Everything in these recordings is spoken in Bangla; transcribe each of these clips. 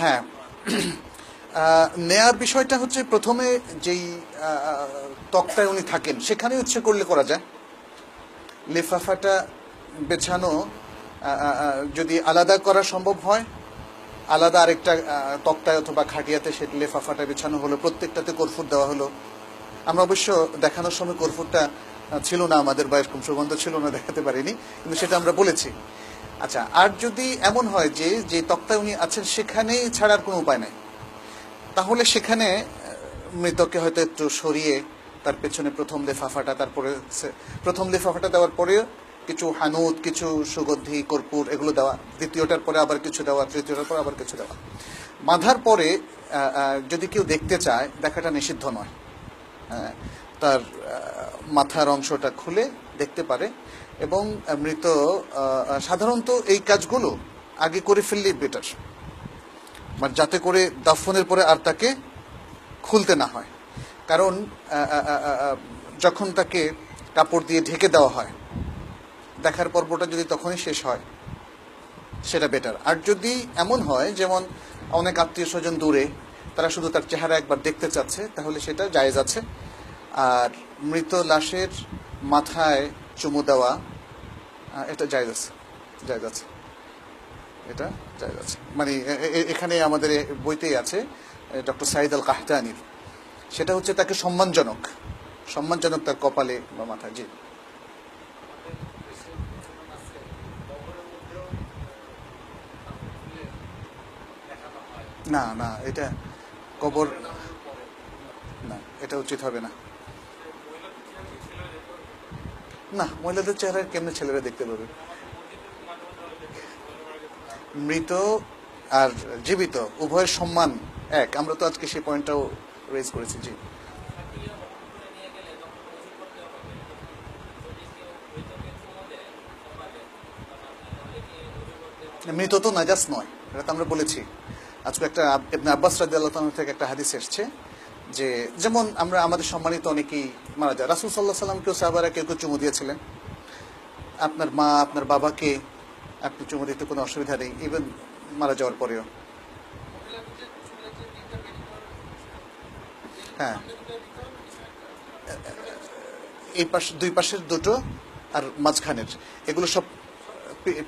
হ্যাঁ। নেয়ার বিষয়টা হচ্ছে প্রথমে যেই তক্তায় উনি থাকেন সেখানে ইচ্ছে করলে করা যায়। লেফাফাটা বেছানো যদি আলাদা করা সম্ভব হয়, আলাদা আরেকটা তক্তায় অথবা খাটিয়াতে সে লেফাফাটা বেছানো হলো, প্রত্যেকটাতে কর্ফুর দেওয়া হলো। আমরা অবশ্য দেখানোর সময় কর্ফুরটা ছিল না আমাদের বা এরকম সুগন্ধ ছিল না, দেখাতে পারিনি, কিন্তু সেটা আমরা বলেছি। আচ্ছা আর যদি এমন হয় যে যে তক্তায় উনি আছেন সেখানেই ছাড়ার কোনো উপায় নাই? তাহলে সেখানে মৃতকে হয়তো একটু সরিয়ে তার পেছনে প্রথম লেফাফাটা তারপরে প্রথম লেফাফাটা দেওয়ার পরে কিছু হানুত কিছু সুগন্ধি কর্পূর এগুলো দেওয়া দ্বিতীয়টার পরে আবার কিছু দেওয়া তৃতীয়টার পরে আবার কিছু দেওয়া। বাঁধার পরে যদি কেউ দেখতে চায় দেখাটা নিষিদ্ধ নয়। হ্যাঁ, তার মাথার অংশটা খুলে দেখতে পারে এবং মৃত সাধারণত এই কাজগুলো আগে করে ফেললেই বেটার মানে যাতে করে দাফনের পরে আর তাকে খুলতে না হয়। কারণ যখন তাকে কাপড় দিয়ে ঢেকে দেওয়া হয়, দেখার পর্বটা যদি তখনই শেষ হয়, সেটা বেটার আর যদি এমন হয়, যেমন অনেক আত্মীয় স্বজন দূরে, তারা শুধু তার চেহারা একবার দেখতে চাচ্ছে, তাহলে সেটা জায়েজ আছে। আর মৃত লাশের মাথায় চুমু দেওয়া এটা জায়েজ আছে জায়েজ আছে। এটা জায়েজ আছে। মানে এখানে আমাদের বইতেই আছে ডক্টর সাইদ আল কাহতানির সেটা হচ্ছে তাকে সম্মানজনক সম্মানজনক তার কপালে বা মাথায়, জি। না না, এটা কবর না, এটা উচিত হবে না। না, মহিলাদের চেহারা কেমনে ছেলেরা দেখতে পাবে? মৃত আর জীবিত, উভয়ের সম্মান এক। আমরা তো আজকে সেই পয়েন্টটাও রেজ করেছি, জি। মৃত তো নাজাস নয়, এটা তো আমরা বলেছি। আজকে একটা আব্বাস রাজি আল্লাহ থেকে একটা হাদিস এসছে। যে যেমন আমরা আমাদের সম্মানিত অনেকেই মারা যায়। রাসুল সাল্লাহ সাল্লামকেও সাহাবারা কেউ কেউ চুমু দিয়েছিলেন। আপনার মা, আপনার বাবাকে আপনি চুমু দিতে কোনো অসুবিধা নেই ইভেন মারা যাওয়ার পরেও। হ্যাঁ। এই পাশ, দুই পাশের দুটো আর মাঝখানের। এগুলো সব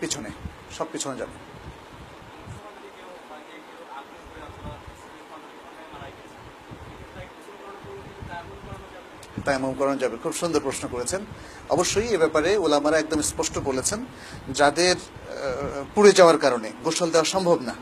পিছনে সব পিছনে যাবে। তায়াম্মুম করানো যাবে। খুব সুন্দর প্রশ্ন করেছেন। অবশ্যই এ ব্যাপারে ওলামারা একদম স্পষ্ট বলেছেন, যাদের পুড়ে যাওয়ার কারণে গোসল দেওয়া সম্ভব না,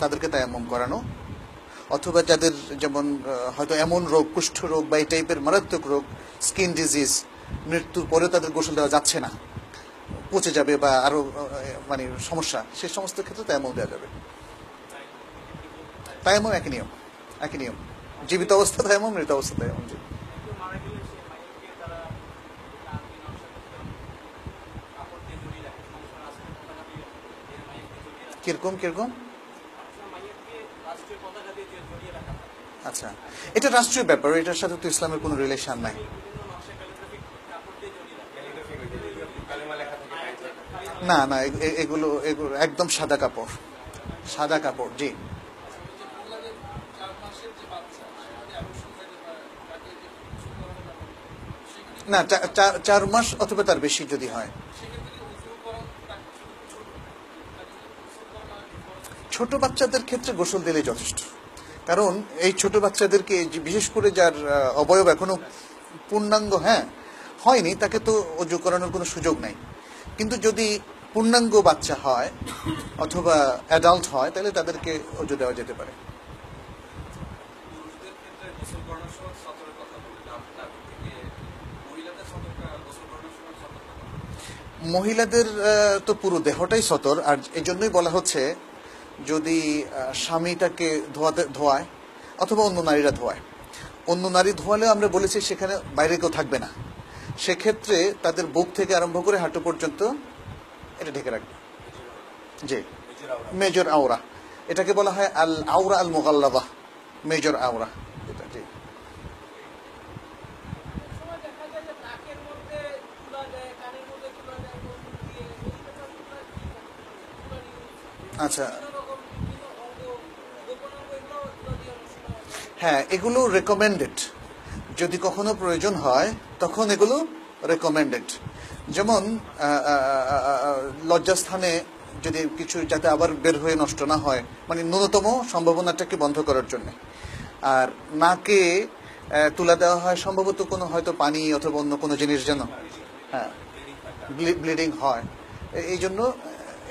তাদেরকে তায়াম্মুম করানো। অথবা যাদের যেমন হয়তো এমন রোগ, কুষ্ঠ রোগ বা এই টাইপের মারাত্মক রোগ, স্কিন ডিজিজ, মৃত্যুর পরেও তাদের গোসল দেওয়া যাচ্ছে না, পচে যাবে বা আরও মানে সমস্যা সেই সমস্ত ক্ষেত্রে তায়াম্মুম দেওয়া যাবে। তায়াম্মুম একই নিয়ম একই নিয়ম। জীবিত অবস্থা তায়াম্মুম, মৃত অবস্থা তায়াম্মুম। জি কীরকম কীরকম? আচ্ছা এটা রাষ্ট্রীয় ব্যাপার, এটার সাথে তো ইসলামের কোনো রিলেশন নাই। না না এগুলো এগুলো একদম সাদা কাপড় সাদা কাপড়, জি। না চার মাস অথবা তার বেশি যদি হয়। ছোট বাচ্চাদের ক্ষেত্রে গোসল দিলে যথেষ্ট। কারণ এই ছোট বাচ্চাদেরকে বিশেষ করে যার অবয়ব এখনও পূর্ণাঙ্গ হ্যাঁ হয়নি তাকে তো অজু করানোর কোনো সুযোগ নাই। কিন্তু যদি পূর্ণাঙ্গ বাচ্চা হয় অথবা অ্যাডাল্ট হয় তাহলে তাদেরকে অজু দেওয়া যেতে পারে। মহিলাদের তো পুরো দেহটাই সতর আর এই জন্যই বলা হচ্ছে যদি আহ, স্বামী তাকে ধোয়াতে ধোয়ায় অথবা অন্য নারীরা ধোয়ায়। অন্য নারী ধোয়ালেও আমরা বলেছি সেখানে বাইরে কেউ থাকবে না। সেক্ষেত্রে তাদের বুক থেকে আরম্ভ করে হাঁটু পর্যন্ত এটা ঢেকে রাখবে। জি। মেজর আওরা। এটাকে বলা হয় আল আওরা আল মোগাল্লাবা। মেজর আওরা। এটা জি। সময় দেখা যায় যে নাকের মধ্যে তুলা যায় কানের মধ্যে তুলা যায় বন্দুক দিয়ে এই ব্যাপারগুলো কি তুলা নিয়ে আচ্ছা বিভিন্ন রকম বিভিন্ন অঙ্গ হ্যাঁ এগুলো রেকমেন্ডেড যদি কখনো প্রয়োজন হয়, তখন এগুলো রেকমেন্ডেড যেমন লজ্জাস্থানে যদি কিছু যাতে আবার বের হয়ে নষ্ট না হয় মানে ন্যূনতম সম্ভাবনাটাকে বন্ধ করার জন্য। আর নাকে তুলা দেওয়া হয়, সম্ভবত কোনো হয়তো পানি অথবা অন্য কোনো জিনিস যেন হ্যাঁ ব্লিডিং হয়। এই জন্য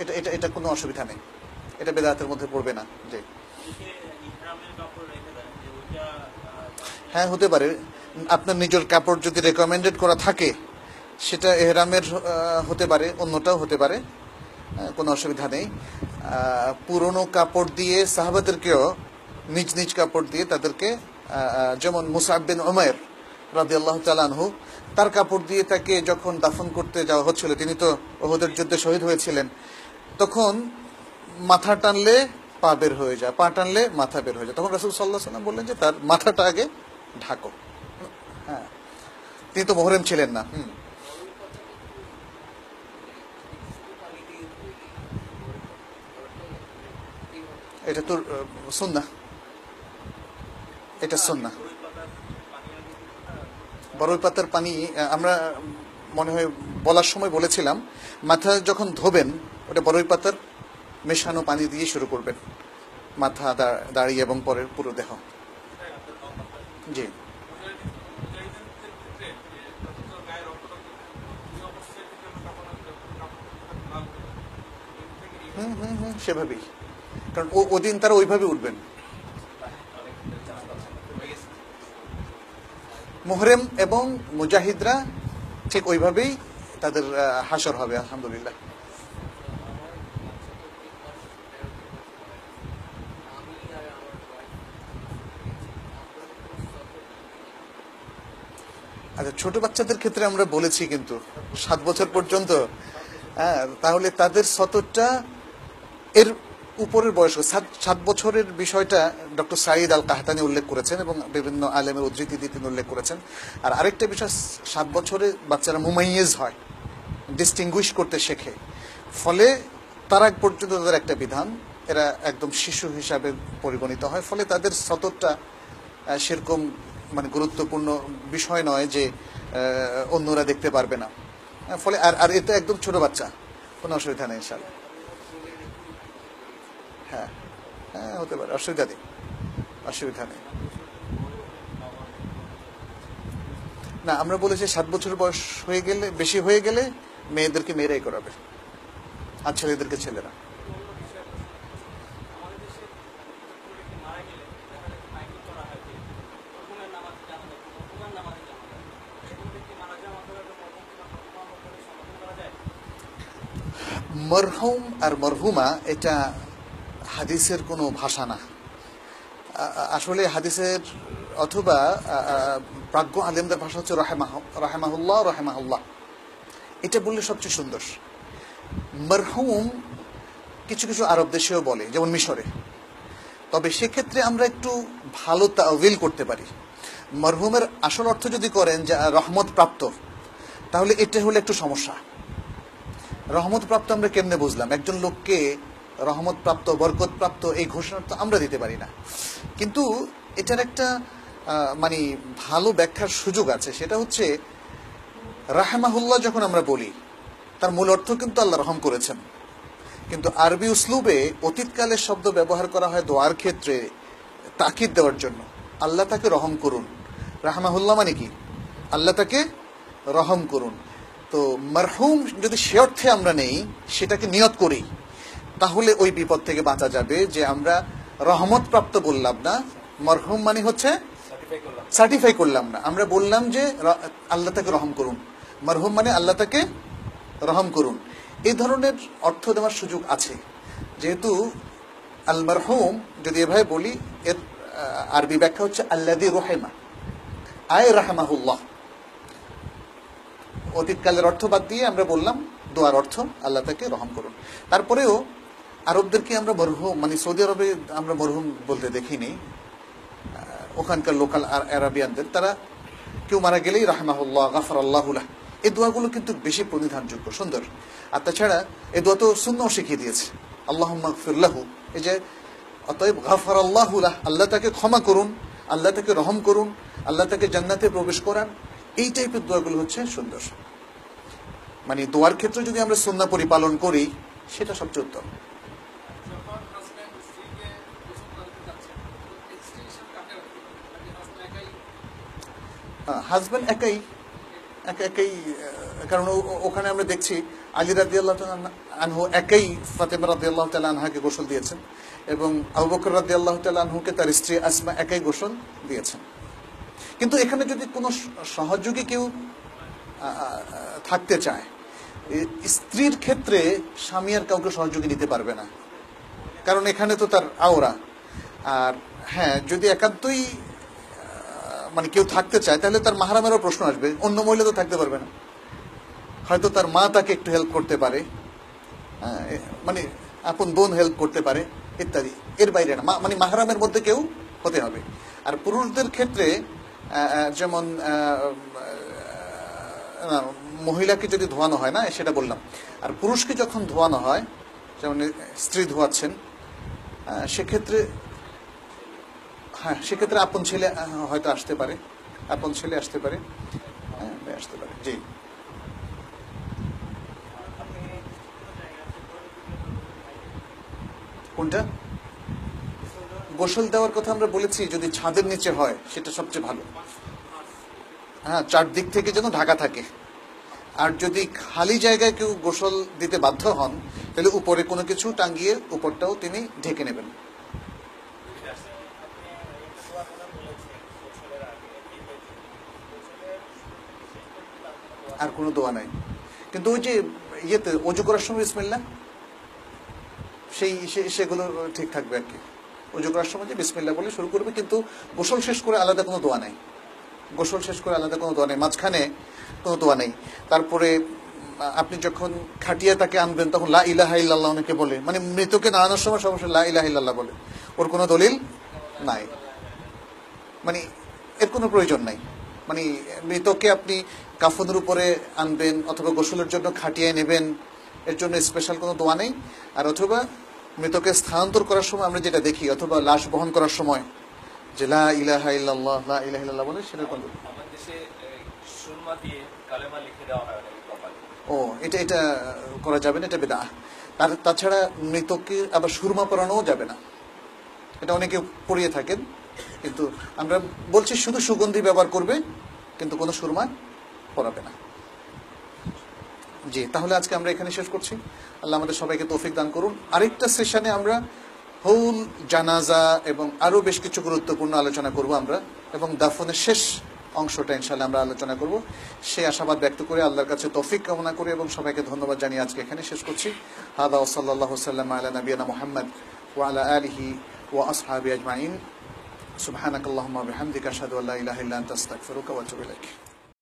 এটা এটা এটা কোনো অসুবিধা নেই। এটা বেদাতের মধ্যে পড়বে না, যে। হ্যাঁ হতে পারে। আপনার নিজের কাপড় যদি রেকমেন্ডেড করা থাকে, সেটা এহরামের হতে পারে, অন্যটাও হতে পারে কোনো অসুবিধা নেই। পুরনো কাপড় দিয়ে সাহাবাদেরকেও নিজ নিজ কাপড় দিয়ে তাদেরকে যেমন মুসাব বিন ওমের রাজি আল্লাহ তালানহু তার কাপড় দিয়ে তাকে যখন দাফন করতে যাওয়া হচ্ছিল, তিনি তো ওহদের যুদ্ধে শহীদ হয়েছিলেন, তখন মাথা টানলে পা বের হয়ে যায়, পা টানলে মাথা বের হয়ে যায়। তখন রসুল সাল্লাহ সাল্লাম বললেন যে, তার মাথাটা আগে ঢাকো। হ্যাঁ। তিনি তো মোহরেম ছিলেন না। এটা তোর সুন্না এটা সুন্না বড়ই পাতার পানি আমরা মনে হয় বলার সময় বলেছিলাম, মাথা যখন ধোবেন, ওটা বড়ই পাতার মেশানো পানি দিয়ে শুরু করবেন। মাথা দাঁড়িয়ে এবং পরের পুরো দেহ। জি। হুম হুম হুম, সেভাবেই। কারণ ওদিন তারা ওইভাবে উঠবেন। মোহরেম এবং মুজাহিদরা ঠিক ওইভাবেই তাদের হাসর হবে, আলহামদুলিল্লাহ। আচ্ছা ছোট বাচ্চাদের ক্ষেত্রে আমরা বলেছি কিন্তু, সাত বছর পর্যন্ত হ্যাঁ তাহলে তাদের সতরটা এর উপরের বয়স, সাত বছরের বিষয়টা ডক্টর সাইদ আল কাহতানি উল্লেখ করেছেন এবং বিভিন্ন আলেমের উদ্ধৃতি দিয়ে তিনি উল্লেখ করেছেন। আর আরেকটা বিষয়, সাত বছরে বাচ্চারা মুমাইয়েজ হয় ডিস্টিংগুইশ করতে শেখে। ফলে তার আগ পর্যন্ত তাদের একটা বিধান, এরা একদম শিশু হিসাবে পরিগণিত হয়, ফলে তাদের সতরটা সেরকম মানে গুরুত্বপূর্ণ বিষয় নয় যে অন্যরা দেখতে পারবে না। আহ, ফলে আর আর এটা একদম ছোট বাচ্চা। কোনো অসুবিধা নেই ইনশাল্লাহ। হ্যাঁ হ্যাঁ হতে পারে অসুবিধা নেই অসুবিধা নেই। না আমরা বলেছি সাত বছর বয়স হয়ে গেলে বেশি হয়ে গেলে মেয়েদেরকে মেয়েরাই করাবে আর ছেলেদেরকে ছেলেরা অন্য বিষয় আমাদের দেশে একটু মারা গেলে দেখা যায় মাইকিং করা হয় যে মরহুমের নামাজে জানা যায় মরহুমের নামাজে জানা যায় সেগুলো কি মারা যাওয়া মাত্র মরহুম কিংবা মরহুমা মরহুমের সমাধান করা যায় মরহুম আর মরহুমা এটা হাদিসের কোনো ভাষা না। আসলে হাদিসের অথবা প্রাজ্ঞ আলেমদের ভাষা হচ্ছে রাহেমাহ, রাহেমাহুল্লাহ রাহেমাহুল্লাহ। এটা বললে সবচেয়ে সুন্দর। মরহুম কিছু কিছু আরব দেশেও বলে, যেমন মিশরে। তবে সেক্ষেত্রে আমরা একটু ভালো তাওয়িল করতে পারি। মরহুমের আসল অর্থ যদি করেন যে রহমত প্রাপ্ত, তাহলে এটা হলে একটু সমস্যা। রহমত প্রাপ্ত আমরা কেমনে বুঝলাম? একজন লোককে রহমত প্রাপ্ত বরকত প্রাপ্ত এই ঘোষণা তো আমরা দিতে পারি না। কিন্তু এটার একটা মানে ভালো ব্যাখ্যার সুযোগ আছে। সেটা হচ্ছে, রাহেমাহুল্লাহ যখন আমরা বলি, তার মূল অর্থ কিন্তু আল্লাহ রহম করেছেন। কিন্তু আরবি উসলুবে অতীতকালের শব্দ ব্যবহার করা হয় দোয়ার ক্ষেত্রে তাকিদ দেওয়ার জন্য। আল্লাহ তাকে রহম করুন। রাহমাহুল্লাহ মানে কি? আল্লাহ তাকে রহম করুন। তো মারহুম যদি সে অর্থে আমরা নেই, সেটাকে নিয়ত করি, তাহলে ওই বিপদ থেকে বাঁচা যাবে যে আমরা রহমত প্রাপ্ত বললাম না। মরহুম মানে হচ্ছে সার্টিফাই করলাম না। আমরা বললাম যে আল্লাহ তাকে রহম করুন। মরহুম মানে আল্লাহ তাকে রহম করুন। এই ধরনের অর্থ দেওয়ার সুযোগ আছে। যেহেতু আল মারহুম যদি এভাবে বলি, এর আরবি ব্যাখ্যা হচ্ছে আল্লাদি রহেমা। আয় রাহমাহুল্লাহ। অতীতকালের অর্থ বাদ দিয়ে আমরা বললাম দোয়ার অর্থ, আল্লাহ তাকে রহম করুন। তারপরেও আরবদেরকে আমরা মরহুম মানে সৌদি আরবে আমরা মরহুম বলতে দেখিনি। ওখানকার লোকাল আরাবিয়ানদের, তারা কেউ মারা গেলেই রাহমাহুল্লাহ গাফর আল্লাহুল্লাহ এই দোয়াগুলো কিন্তু বেশি প্রণিধানযোগ্য, সুন্দর। আর তাছাড়া এই দোয়া তো শূন্য শিখিয়ে দিয়েছে। আল্লাহ ফিরলাহু এই যে, অতএব গাফর আল্লাহুল্লাহ আল্লাহ তাকে ক্ষমা করুন, আল্লাহ তাকে রহম করুন, আল্লাহ তাকে জান্নাতে প্রবেশ করান। এই টাইপের দোয়াগুলো হচ্ছে সুন্দর। মানে দোয়ার ক্ষেত্রে যদি আমরা সুন্না পরিপালন করি সেটা সবচেয়ে উত্তম। হাজব্যান্ড একাই? একা একাই কারণ ওখানে আমরা দেখছি আলী রাদি আল্লাহ আনহু একাই ফাতেমা রাদি আল্লাহ তালা আনহাকে গোসল দিয়েছেন এবং আবু বকর রাদি আল্লাহ তালা আনহুকে তার স্ত্রী আসমা একাই গোসল দিয়েছেন। কিন্তু এখানে যদি কোনো সহযোগী কেউ থাকতে চায় স্ত্রীর ক্ষেত্রে স্বামী আর কাউকে সহযোগী নিতে পারবে না। কারণ এখানে তো তার আওরা। আর হ্যাঁ যদি একান্তই মানে কেউ থাকতে চায়, তাহলে তার মাহারামেরও প্রশ্ন আসবে, অন্য মহিলা তো থাকতে পারবে না। হয়তো তার মা তাকে একটু হেল্প করতে পারে মানে আপন বোন হেল্প করতে পারে, ইত্যাদি। এর বাইরে না মানে মাহারামের মধ্যে কেউ হতে হবে। আর পুরুষদের ক্ষেত্রে যেমন মহিলাকে যদি ধোয়ানো হয় না, সেটা বললাম। আর পুরুষকে যখন ধোয়ানো হয়, যেমন স্ত্রী ধোয়াচ্ছেন সেক্ষেত্রে হ্যাঁ সেক্ষেত্রে আপন ছেলে হয়তো আসতে পারে, আপন ছেলে আসতে পারে। হ্যাঁ আসতে পারে, জি। কোনটা? গোসল দেওয়ার কথা আমরা বলেছি, যদি ছাদের নিচে হয়, সেটা সবচেয়ে ভালো। হ্যাঁ চারদিক থেকে যেন ঢাকা থাকে। আর যদি খালি জায়গায় কেউ গোসল দিতে বাধ্য হন, তাহলে উপরে কোনো কিছু টাঙ্গিয়ে উপরটাও তিনি ঢেকে নেবেন। আর কোনো দোয়া নাই। কিন্তু ওই যে ইয়েতে, অজু করার সময় বিসমিল্লা সেই সেগুলো ঠিক থাকবে আর কি। অজু করার সময় যে বিসমিল্লা বলে শুরু করবে, কিন্তু গোসল শেষ করে আলাদা কোনো দোয়া নাই। গোসল শেষ করে আলাদা কোনো দোয়া নেই। মাঝখানে কোনো দোয়া নেই। তারপরে আপনি যখন খাটিয়া তাকে আনবেন, তখন লা ইলাহা ইল্লাল্লাহ অনেকে বলে। মানে মৃতকে নাড়ানোর সময় সমস্যা লা ইলাহা ইল্লাল্লাহ বলে। ওর কোনো দলিল নাই। মানে এর কোনো প্রয়োজন নাই। মানে মৃতকে আপনি কাফনের উপরে আনবেন অথবা গোসলের জন্য খাটিয়ে নেবেন, এর জন্য স্পেশাল কোনো দোয়া নেই। আর অথবা মৃতকে স্থানান্তর করার সময় আমরা যেটা দেখি অথবা লাশ বহন করার সময় যে লা ইলাহা ইল্লাল্লাহ লা ইলাহা ইল্লাল্লাহ বলে সেটা কোনো আমার দেশে এই, দিয়ে কালেমা লিখে দেওয়া হয় ও এটা এটা করা যাবে না এটা বেদা তার তাছাড়া মৃতকে আবার সুরমা পরানোও যাবে না। এটা অনেকে পড়িয়ে থাকেন কিন্তু আমরা বলছি শুধু সুগন্ধি ব্যবহার করবে কিন্তু কোনো সুরমা পরাবে না। জি তাহলে আজকে আমরা এখানে শেষ করছি আল্লাহ আমাদের সবাইকে তৌফিক দান করুন আরেকটা সেশনে আমরা হৌল জানাজা এবং আরো বেশ কিছু গুরুত্বপূর্ণ আলোচনা করব আমরা এবং দাফনের শেষ অংশটা ইনশাল্লাহ আমরা আলোচনা করব সেই আশাবাদ ব্যক্ত করে আল্লাহর কাছে তৌফিক কামনা করে এবং সবাইকে ধন্যবাদ জানিয়ে আজকে এখানে শেষ করছি হাদা ওসাল্লাহ সাল্লাম আলা নবিয়ানা মোহাম্মদ ওয়ালা আলিহি ওয়া আসহাবি আজমাইন سبحانك اللهم وبحمدك اشهد ان لا اله الا انت استغفرك واتوب اليك